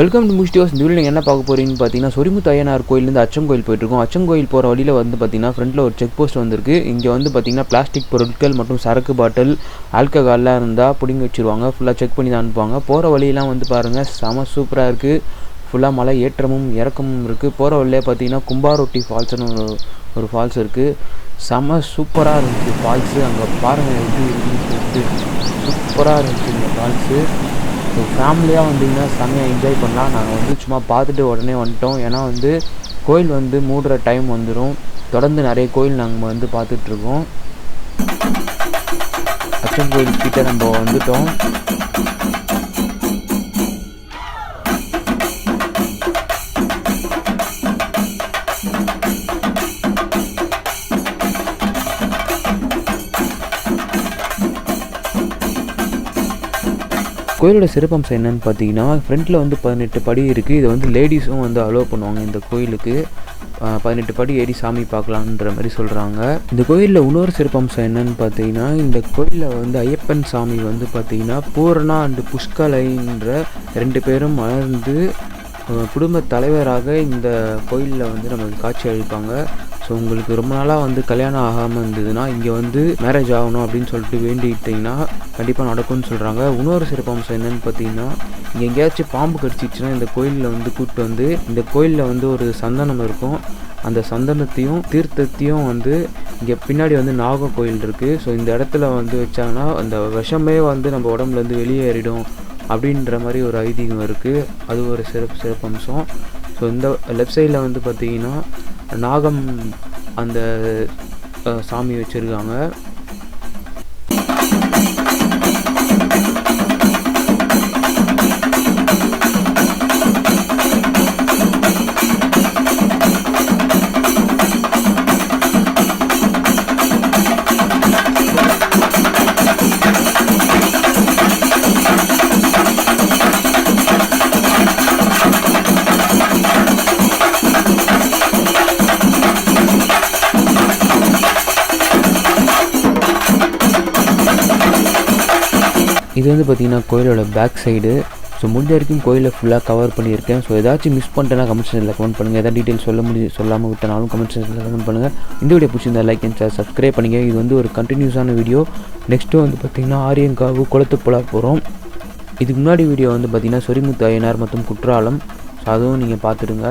Welcome to முஸ்டியோஸ் இந்த video என்ன பார்க்க போகிறீங்கன்னு பார்த்தீங்கன்னா சொரிமுத்து ஐயனார் கோயிலேருந்து அச்சங்கோயில் போயிட்டுருக்கோம். அச்சங்கோயில் போகிற வழியில் வந்து பார்த்தீங்கன்னா ஃப்ரண்ட்டில் ஒரு செக் போஸ்ட் வந்திருக்கு. இங்கே வந்து பார்த்தீங்கன்னா பிளாஸ்டிக் பொருட்கள் மற்றும் சரக்கு பாட்டில் ஆல்கஹால்லாம் இருந்தால் பிடிங்கி வச்சுருவாங்க. ஃபுல்லாக செக் பண்ணி தான் அனுப்புவாங்க. போகிற வழியெல்லாம் வந்து பாருங்கள் செம சூப்பராக இருக்குது ஃபுல்லாக மலை ஏற்றமும் இறக்கமும் இருக்குது போகிற வழியிலே பார்த்தீங்கன்னா கும்பாரொட்டி ஃபால்ஸ்னு ஒரு ஒரு ஃபால்ஸ் இருக்குது செம சூப்பராக இருந்துச்சு ஃபால்ஸு அங்கே பாருங்கள் எப்படி இருக்குன்னு சொல்லிட்டு. சூப்பராக இருந்துச்சு இந்த ஃபால்ஸு ஸோ ஃபேமிலியாக வந்தீங்கன்னா செம்மையாக என்ஜாய் பண்ணலாம். நாங்கள் வந்து சும்மா பார்த்துட்டு உடனே வந்துட்டோம். ஏன்னா வந்து கோயில் வந்து மூடுற டைம் வந்துடும் தொடர்ந்து நிறைய கோயில் நாங்கள் வந்து பார்த்துட்ருக்கோம் அச்சன் கோயில் கிட்டே நம்ம வந்துட்டோம். கோயிலோட சிறப்பம்சம் என்னென்னு பார்த்தீங்கன்னா ஃப்ரண்ட்டில் வந்து பதினெட்டு படி இருக்குது இதை வந்து லேடிஸும் வந்து அலோவ் பண்ணுவாங்க இந்த கோயிலுக்கு. பதினெட்டு படி ஏறி சாமி பார்க்கலான்ற மாதிரி சொல்கிறாங்க இந்த கோயிலில் இன்னொரு சிறப்பம்சம் என்னன்னு பார்த்தீங்கன்னா இந்த கோயிலில் வந்து ஐயப்பன் சாமி வந்து பார்த்தீங்கன்னா பூரணா அண்டு புஷ்கலைன்ற ரெண்டு பேரும் மலர்ந்து குடும்ப தலைவராக இந்த கோயிலில் வந்து நமக்கு காட்சி அளிப்பாங்க. ஸோ உங்களுக்கு ரொம்ப நாளாக வந்து கல்யாணம் ஆகாமல் இருந்ததுன்னா இங்கே வந்து மேரேஜ் ஆகணும் அப்படின்னு சொல்லிட்டு வேண்டிக்கிட்டிங்கன்னா கண்டிப்பாக நடக்கும்னு சொல்கிறாங்க இன்னொரு சிறப்பம்சம் என்னன்னு பார்த்தீங்கன்னா இங்கே எங்கேயாச்சும் பாம்பு கடிச்சிச்சுன்னா இந்த கோயிலில் வந்து கூப்பிட்டு வந்து இந்த கோயிலில் வந்து ஒரு சந்தனம் இருக்கும். அந்த சந்தனத்தையும் தீர்த்தத்தையும் வந்து இங்கே பின்னாடி வந்து நாக கோயில் இருக்குது ஸோ இந்த இடத்துல வந்து வச்சாங்கன்னா அந்த விஷமே வந்து நம்ம உடம்புலேருந்து வெளியேறிடும் அப்படின்ற மாதிரி ஒரு ஐதீகம் இருக்குது அது ஒரு சிறப்பு சிறப்பம்சம் ஸோ இந்த லெஃப்ட் சைடில் வந்து பார்த்தீங்கன்னா நாகம் அந்த சாமி வச்சுருக்காங்க. இது வந்து பார்த்தீங்கன்னா கோயிலோட பேக் சைடு ஸோ முடிஞ்ச வரைக்கும் கோயிலை ஃபுல்லாக கவர் பண்ணியிருக்கேன். ஸோ ஏதாச்சும் மிஸ் பண்ணிட்டேன்னா கமெண்ட் செக்ஷனில் கமெண்ட் பண்ணுங்கள் எதாவது டீட்டெயில் சொல்ல முடியும் சொல்லாமல் விட்டனாலும் கமெண்ட் செக்ஷனில் கமெண்ட் பண்ணுங்கள் இந்த வீடியோ பிடிச்சிருந்தா லைக் அண்ட் சார் சப்ஸ்கிரைப் பண்ணிங்க. இது வந்து ஒரு கண்டினியூஸான வீடியோ நெக்ஸ்ட்டு வந்து பார்த்திங்கன்னா ஆரியங்காவு குளத்துப்புழா போகிறோம் இதுக்கு முன்னாடி வீடியோ வந்து பார்த்திங்கன்னா சொரிமுத்து ஐயனார் மற்றும் குற்றாலம். ஸோ அதுவும் நீங்கள் பார்த்துடுங்க.